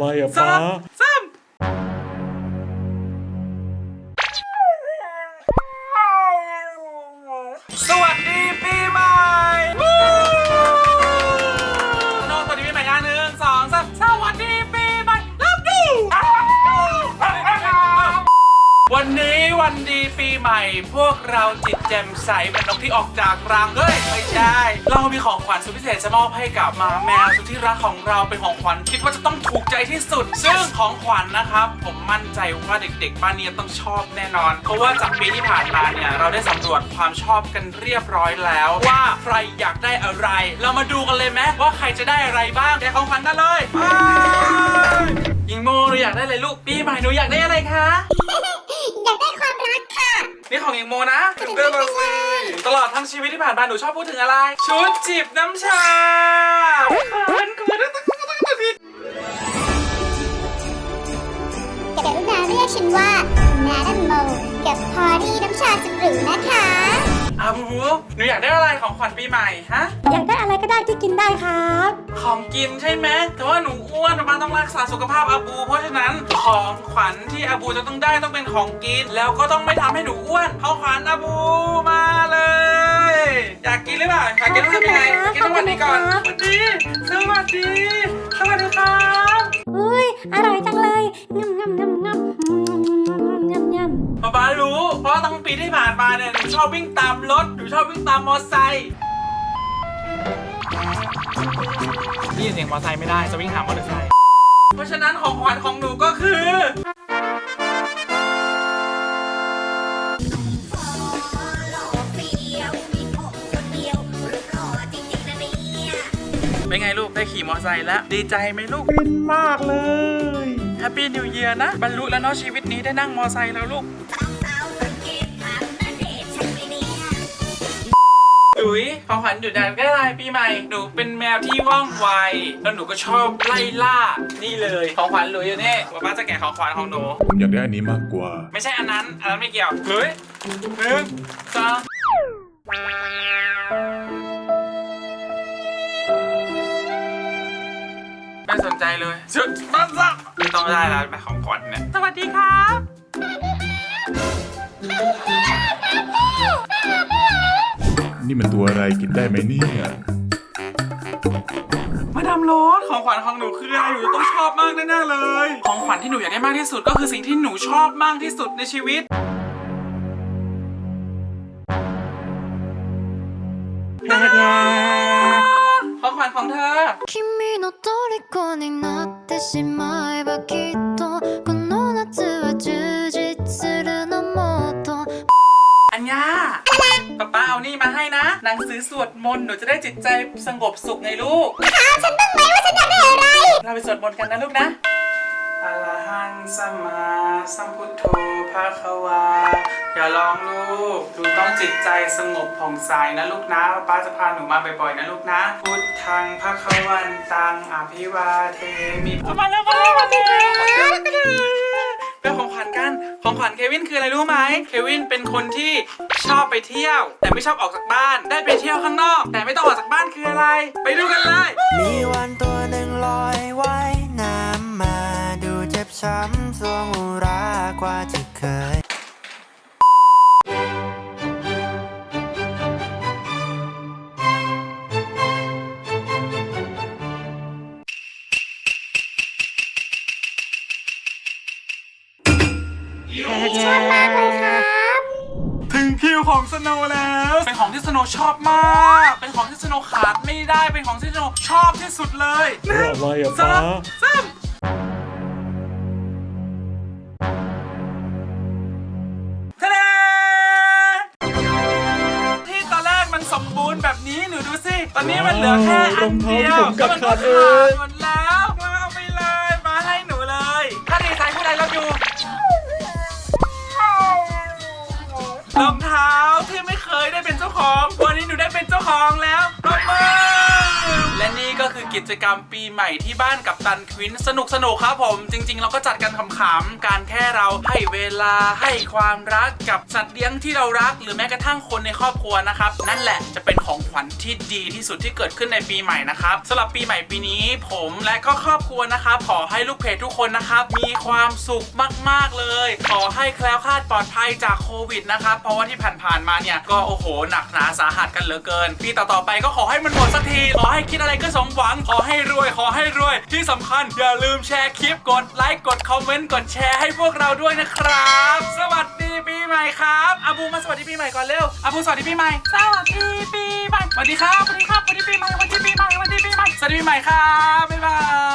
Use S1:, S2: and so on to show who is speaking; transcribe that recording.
S1: อะไพ
S2: วกเราจิตแจ่มใสเป็นนกที่ออกจากรังเฮ้ยไม่ใช่ เรามีของขวัญสุดพิเศษจะมอบให้กับหมาแมวสุดที่รักของเราเป็นของขวัญคิดว่าจะต้องถูกใจที่สุด ซึ่งของขวัญนะครับ ผมมั่นใจว่าเด็กๆบ้านนี้ต้องชอบแน่นอน เพราะว่าจากปีที่ผ่านมาเนี่ยเราได้สำรวจความชอบกันเรียบร้อยแล้ว ว่าใครอยากได้อะไร เรามาดูกันเลยไหมว่าใครจะได้อะไรบ้างแกะของขวัญกันเลยยิงโมหนูอยากได้อะไรลูกปีใหม่หนูอยากได้อะไรคะ นี่ของหญิงโมนะเดินมาสิตลอดทั้งชีวิตที่ผ่านมาหนูชอบพูดถึงอะไร ชุดจิบน้ำชาเขินเขินตั้งตั้งตั้งตั้งผิด
S3: กรุณาเรียกฉันว่านาดัมโมกับพอดี้น้ำชาสุดหรูนะคะ
S2: อาบูบูหนูอยากได้อะไรของขวัญปีใหม่ฮะ
S4: อยากได้อะไรก็ได้ที่กินได้ครับ
S2: ของกินใช่ไหมแต่ว่าหนูอ้วนมาต้องรักษาสุขภาพอาบู เพราะฉะนั้นของขวัญที่อาบูจะต้องได้ต้องเป็นของกิน แล้วก็ต้องไม่ทำให้หนูอ้วนของขวัญอาบูมาเลย อยากกินหรือเปล่าอยากกินต้องทำยังไงอยากกินต้องวันนี้ก่อนสวัสดีสวัสดีสวัสดีครับ
S4: อุ้ยอร่อยจังเลยงำงำงำงำงำงำ
S2: ป๊าป๊ารู้ เพราะว่าตั้งปีที่ผ่านมาเนี่ยหนูชอบวิ่งตามรถหนูชอบวิ่งตามมอเตอร์ไซค์ได้ยินเสียงมอเตอร์ไซค์ไม่ได้จะวิ่งหามอเตอร์ไซค์เพราะฉะนั้นของขวัญของหนูก็คือ เป็นไงลูกได้ขี่มอเตอร์ไซค์แล้ว ดีใจไหมลูก ฟินมากเลย แฮปปี้นิวเยียร์นะ บรรลุแล้วเนาะชีวิตนี้ได้นั่งมอเตอร์ไซค์แล้วลูกอุ๋ยของขวัญอยู่นานก็ได้ปีใหม่ หนูเป็นแมวที่ว่องไว แล้วหนูก็ชอบไล่ล่า นี่เลย ของขวัญหลุยอยู่นี่ป๊าป้าจะแกะของขวัญของหนู
S1: ผมอยากได้อันนี้มากกว่า
S2: ไม่ใช่อันนั้น อันนั้นไม่เกี่ยวหลุยหนึ่งสอง สนใจเลยชุดบ้านซักไม่ต้องได้แล้วเป็นของขวัญเนี่ย สวัสดีครับ
S1: นี่มันตัวอะไรกินได้ไหมเนี่ย
S2: มาดามโรสของขวัญของหนูคืออะไรหนูต้องชอบมากแน่ๆเลย ของขวัญที่หนูอยากได้มากที่สุดก็คือสิ่งที่หนูชอบมากที่สุดในชีวิต
S5: 君の虜になってしまえばきっとこの夏は充実するのもっと
S2: อัญญาป๊าป้าเอานี่มาให้นะ หนังสือสวดมนต์หนูจะได้จิตใจสงบสุขไงลูก
S3: ฉันต้องไหมว่าฉันอยากได้อะไร
S2: เราไปสวดมนต์กันนะลูกนะอะระหังสัมมาสัมพุทโธภะคะวา อย่าร้องลูกหนูต้องจิตใจสงบผ่องใสนะลูกนะป้าจะพาหนูมาบ่อยๆนะลูกนะพุทธังภะควันตังอภิวาเทมิมาแล้วมาแล้วมาแล้วเป็นของขวัญกันของขวัญเควินคืออะไรรู้ไหมเควินเป็นคนที่ชอบไปเที่ยว แต่ไม่ชอบออกจากบ้าน ได้ไปเที่ยวข้างนอก แต่ไม่ต้องออกจากบ้านคืออะไร ไปดูกันเลย
S6: มีวันตัวหนึ่งลอยว่ายน้ำมาดูเจ็บช้ำ
S3: ชอบมากเลยครับ
S2: ถึงคิวของสโนว์แล้ว เป็นของที่สโนว์ชอบมาก เป็นของที่สโนว์ขาดไม่ได้ เป็นของที่สโนว์ชอบที่สุดเลยหนึ่ง
S1: อะไรอะ
S2: สอ
S1: ป้า
S2: งสามทะเลที่ตอนแรกมันสมบูรณ์แบบนี้หนูดูสิ ตอนนี้มันเหลือแค่อันเดียว
S1: รองเท้าที่ผมกัด
S2: แล้วมันก็
S1: ขาดเอ
S2: ขาด
S1: ง
S2: หมด ของวันนี้หนูได้เป็นเจ้าของแล้ว คือกิจกรรมปีใหม่ที่บ้านกับตันควินสนุกสนุกครับผมจริง ๆ เราก็จัดกันขำๆการแค่เราให้เวลาให้ความรักกับสัตว์เลี้ยงที่เรารัก หรือแม้กระทั่งคนในครอบครัวนะครับ นั่นแหละจะเป็นของขวัญที่ดีที่สุดที่เกิดขึ้นในปีใหม่นะครับสำหรับปีใหม่ปีนี้ ผมและก็ครอบครัวนะครับขอให้ลูกเพจทุกคนนะครับมีความสุขมากๆเลย ขอให้แคล้วคลาดปลอดภัยจากโควิดนะครับเพราะว่าที่ผ่านๆมาเนี่ยก็โอ้โหหนักหนาสาหัสกันเหลือเกินปีต่อๆไปก็ขอให้มันหมดสักทีขอให้คิดอะไรก็สมหวัวัง ขอให้รวย ขอให้รวย ที่สำคัญอย่าลืมแชร์คลิป กดไลค์ กดคอมเมนต์ กดแชร์ให้พวกเราด้วยนะครับ สวัสดีปีใหม่ครับอาบูมาสวัสดีปีใหม่ก่อนเร็วอาบูสวัสดีปีใหม่ สวัสดีปีใหม่ สวัสดีครับ สวัสดีครับ สวัสดีปีใหม่ สวัสดีปีใหม่ สวัสดีปีใหม่ สวัสดีปีใหม่ครับ บ๊ายบาย